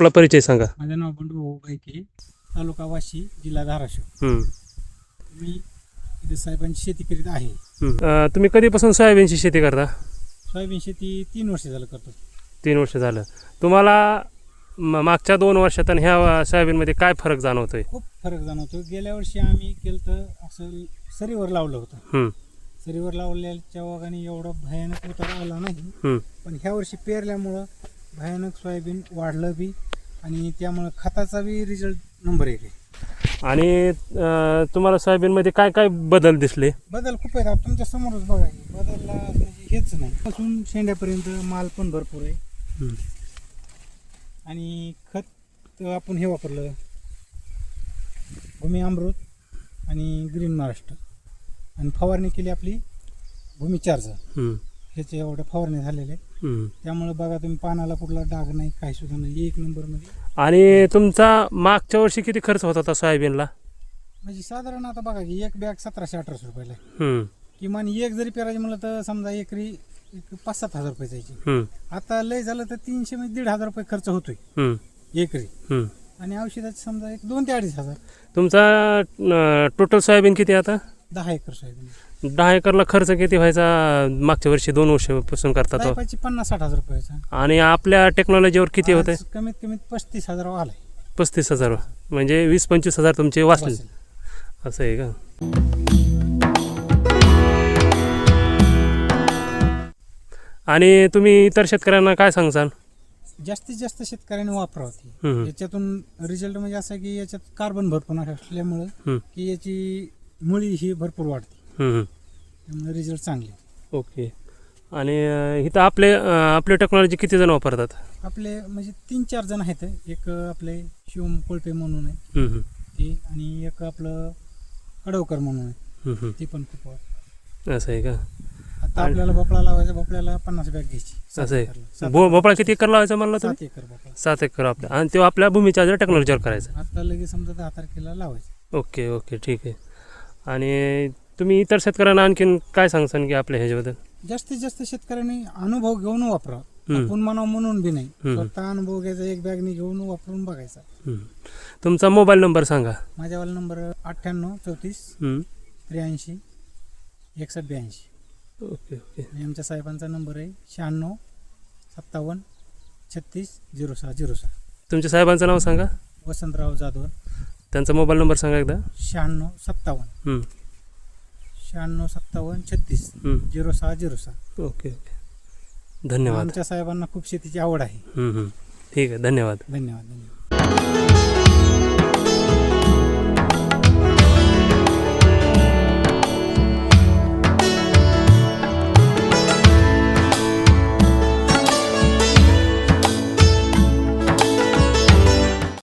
आपला परिचय सांगा. माझं नाव बंडू भाऊ गायके तालुका वाशी जिल्हा धाराशिव. हम्म, मी इथे साहेबांची शेती करीत आहे. हम्म. अं, तुम्ही कधीपासून सोयाबीनची शेती करता? सोयाबीन शेती तीन वर्ष झालं करतो. तीन वर्ष झालं. तुम्हाला म- मागच्या दोन वर्षात आणि ह्या सोयाबीनमध्ये काय फरक जाणवतोय? खूप फरक जाणवतो गेल्या वर्षी आम्ही केलं तर असं सरीवर लावलं होतं. हम्म, सरीवर लावल्याच्या वागाने एवढा भयानक उतार आला नाही. हम्म. पण ह्या वर्षी पेरल्यामुळं भयानक सोयाबीन वाढलं बी. आणि त्यामुळं खताचा बी रिझल्ट नंबर एक आहे. आणि अं, तुम्हाला सोयाबीनमध्ये काय काय बदल दिसले? बदल खूप आहेत. आता तुमच्या समोरच बघा. बदलला म्हणजे हेच नाही. पासून शेंड्यापर्यंत माल पण भरपूर आहे. आणि खत आपण हे वापरलं. भूमी अमृत आणि ग्रीन महाराष्ट्र. आणि फवारणी केली आपली भूमी चार्जर हम्म, ह्याचे एवढ्या फवारणी झालेले हम्म. त्यामुळे बघा तुम्ही पानाला कुठला डाग नाही काही सुद्धा नाही. एक नंबरमध्ये. आणि तुमचा मागच्या वर्षी किती खर्च होत होता सोयाबीनला? म्हणजे साधारण आता बघा की एक बॅग सतराशे अठराशे रुपयाला आहे. हम्म, किमान एक जरी पेरायचे म्हणलं तर समजा एकरी एक पाच सात हजार रुपये जायचे. हम्म, आता लय झालं तर तीनशे म्हणजे दीड हजार रुपये खर्च होतोय. हम्म, एकरी. हम्म. आणि औषधाचे समजा एक दोन ते अडीच हजार. तुमचा टोटल सोयाबीन किती आहे आता? दहा एकर सोयाबीन दहा एकरला खर्च किती व्हायचा? मागच्या वर्षी दोन वर्षापासून करता तो पायपाची पन्नास साठ हजार रुपयाचा आणि आपल्या टेक्नॉलॉजीवर किती होते आज कमीत कमीत पस्तीस हजार आलाय. पस्तीस हजार म्हणजे वीस पंचवीस हजार तुमचे वाचले. असं आहे का? आणि तुम्ही इतर शेतकऱ्यांना काय सांगसाल जास्तीत जास्त शेतकऱ्यांनी वापरावं ती. हम्म, याच्यातून रिझल्ट म्हणजे असं की याच्यात कार्बन भरपूर असल्यामुळं हम्म, की याची मुळी ही भरपूर वाढते. हम्म. त्यामुळे रिझल्ट चांगले ओके. आणि अं, इथं आपले अं, आपले टेक्नॉलॉजी किती जण वापरतात? आपले म्हणजे तीन चार जण आहेत. एक आपले शिवम कोळपे म्हणून आहे. हम्म, हम्म, ते आणि एक आपलं कडवकर म्हणून आहे. हम्म, हम्म. ते पण खूप वाढ- असं आहे का? आता आपल्याला भोपळा लावायचा भोपळ्याला पन्नास बॅग घ्यायची. सात असं आहे. सात- भो भोपळा किती एकर लावायचा म्हणला तुम्ही? सात एकर भोपळा. सात एकर आपल्या आणि तो आपल्या भूमीच्या टेक्नॉलॉजीवर करायचा. आता लगेच समजा दहा तारखेला लावायचं. Okay okay. ठीक आहे. आणि तुम्ही इतर शेतकऱ्यांना आणखीन काय सांगसान की आपल्या ह्याच्याबद्दल? जास्तीत जास्त शेतकऱ्यांनी अनुभव घेऊन वापरा. आपण म्हणावं म्हणून बी नाही. स्वतः अनुभव घ्यायचा एक बॅगनी घेऊन वापरून बघायचा. तुमचा मोबाईल नंबर सांगा. माझ्यावाला नंबर अठ्ठ्याण्णव चौतीस. त्र्याऐंशी एकसष्ट ब्याऐंशी. Okay okay. आमच्या साहेबांचा नंबर आहे शहाण्णव सत्तावन्न छत्तीस झिरो सहा झिरो सहा. तुमच्या साहेबांचं नाव सांगा. वसंतराव जाधव. त्यांचा मोबाईल नंबर सांगा एकदा. शहाण्णव सत्तावन्न. शहाण्णव सत्तावन्न छत्तीस. झिरो सहा झिरो सहा. Okay okay. धन्यवाद. आमच्या साहेबांना खूप शेतीची आवड आहे. ठीक आहे. धन्यवाद. धन्यवाद धन्यवाद.